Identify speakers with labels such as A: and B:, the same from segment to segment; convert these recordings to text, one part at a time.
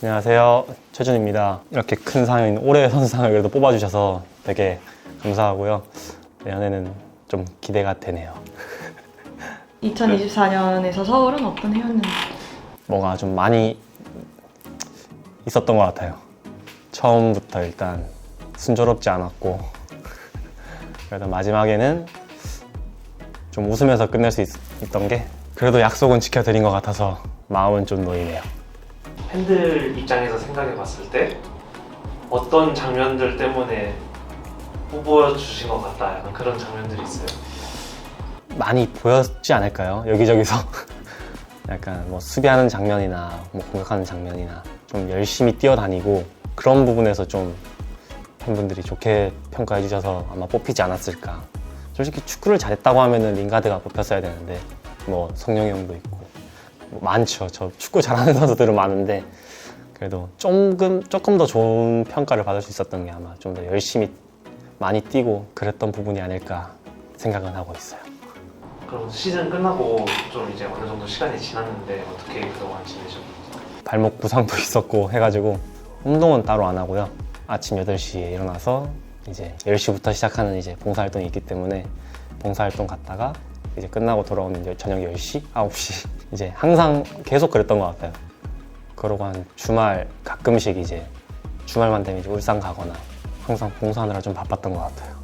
A: 안녕하세요. 최준입니다. 이렇게 큰 상인 올해 선수상을 그래도 뽑아주셔서 되게 감사하고요. 내년에는 좀 기대가 되네요.
B: 2024년에서 서울은 어떤 해였는지
A: 뭐가 좀 많이 있었던 것 같아요. 처음부터 일단 순조롭지 않았고 그래도 마지막에는 좀 웃으면서 끝낼 수 있, 있던 게 그래도 약속은 지켜드린 것 같아서 마음은 좀 놓이네요.
C: 팬들 입장에서 생각해 봤을 때 어떤 장면들 때문에 뽑아주신 것 같다 약간 그런 장면들이 있어요
A: 많이 보였지 않을까요? 여기저기서 약간 뭐 수비하는 장면이나 뭐 공격하는 장면이나 좀 열심히 뛰어다니고 그런 부분에서 좀 팬분들이 좋게 평가해 주셔서 아마 뽑히지 않았을까. 솔직히 축구를 잘했다고 하면은 링가드가 뽑혔어야 되는데 뭐 성룡이 형도 있고 뭐 많죠. 저 축구 잘하는 선수들은 많은데 그래도 조금 조금 더 좋은 평가를 받을 수 있었던 게 아마 좀 더 열심히 많이 뛰고 그랬던 부분이 아닐까 생각은 하고 있어요.
C: 그럼 시즌 끝나고 좀 이제 어느 정도 시간이 지났는데 어떻게 그동안 지내셨나요?
A: 발목 부상도 있었고 해가지고 운동은 따로 안 하고요. 아침 8시에 일어나서 이제 10시부터 시작하는 이제 봉사활동이 있기 때문에 봉사활동 갔다가 이제 끝나고 돌아오는 저녁 10시, 9시 이제 항상 계속 그랬던 것 같아요. 그러고 한 주말 가끔씩 이제 주말만 되면 이제 울산 가거나 항상 봉사하느라 좀 바빴던 것 같아요.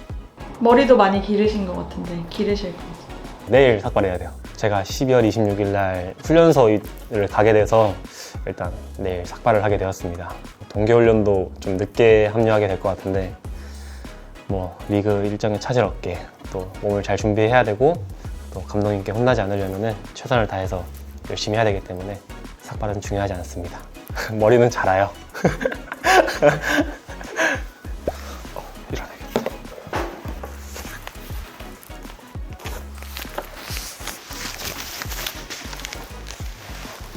B: 머리도 많이 기르신 것 같은데 기르실 건지
A: 내일 삭발해야 돼요. 제가 12월 26일 날 훈련소를 가게 돼서 일단 내일 삭발을 하게 되었습니다. 동계훈련도 좀 늦게 합류하게 될 것 같은데 뭐 리그 일정에 차질 없게 또 몸을 잘 준비해야 되고 또 감독님께 혼나지 않으려면 최선을 다해서 열심히 해야 되기 때문에 삭발은 중요하지 않습니다. 머리는 자라요.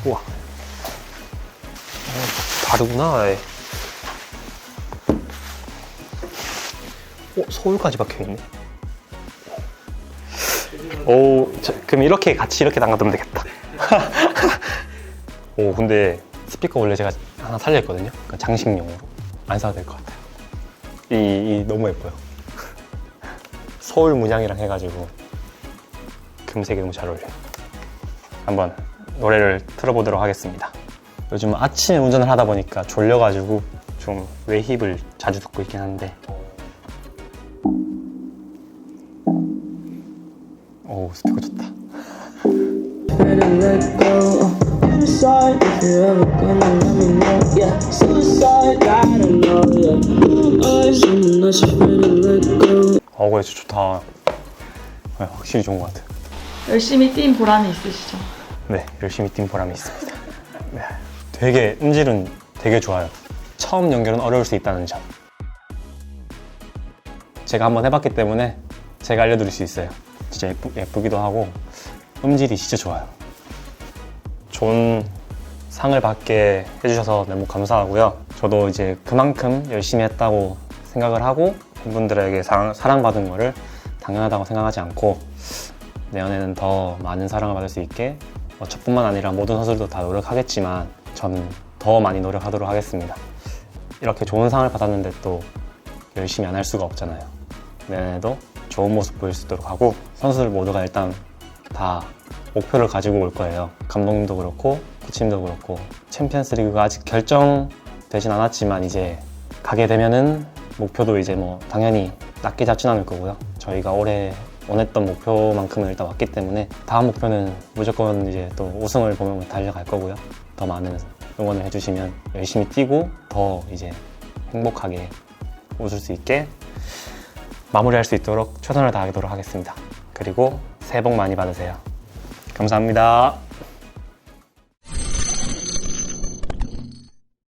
A: 우와. 어, 다르구나. 아예. 어, 서울까지 박혀 있네. 오, 저, 그럼 이렇게 같이 이렇게 담가두면 되겠다. 오, 근데 스피커 원래 제가 하나 살려있거든요. 그러니까 장식용으로. 안 사도 될 것 같아요. 이, 이 너무 예뻐요. 서울 문양이랑 해가지고 금색이 너무 잘 어울려요. 한번 노래를 틀어보도록 하겠습니다. 요즘 아침에 운전을 하다 보니까 졸려가지고 좀 외힙을 자주 듣고 있긴 한데 오 스피커 좋다. 어 그래 진짜 좋다 네, 확실히 좋은 것 같아요
B: 열심히 뛴 보람이 있으시죠?
A: 네 열심히 뛴 보람이 있습니다. 네, 되게 음질은 되게 좋아요. 처음 연결은 어려울 수 있다는 점. 제가 한번 해봤기 때문에 제가 알려드릴 수 있어요. 진짜 예쁘, 예쁘기도 하고 음질이 진짜 좋아요. 좋은 상을 받게 해주셔서 너무 감사하고요. 저도 이제 그만큼 열심히 했다고 생각을 하고 팬분들에게 사랑, 사랑받은 거를 당연하다고 생각하지 않고 내년에는 더 많은 사랑을 받을 수 있게 뭐 저뿐만 아니라 모든 선수들도 다 노력하겠지만 저는 더 많이 노력하도록 하겠습니다. 이렇게 좋은 상을 받았는데 또 열심히 안 할 수가 없잖아요. 내년에도 좋은 모습 보일 수 있도록 하고 선수들 모두가 일단 다 목표를 가지고 올 거예요. 감독님도 그렇고 코치님도 그렇고 챔피언스 리그가 아직 결정되진 않았지만 이제 가게 되면은 목표도 이제 뭐 당연히 낮게 잡진 않을 거고요. 저희가 올해 원했던 목표만큼은 일단 왔기 때문에 다음 목표는 무조건 이제 또 우승을 보면 달려갈 거고요. 더 많은 응원을 해주시면 열심히 뛰고 더 이제 행복하게 웃을 수 있게 마무리할 수 있도록 최선을 다하도록 하겠습니다. 그리고 새해 복 많이 받으세요. 감사합니다.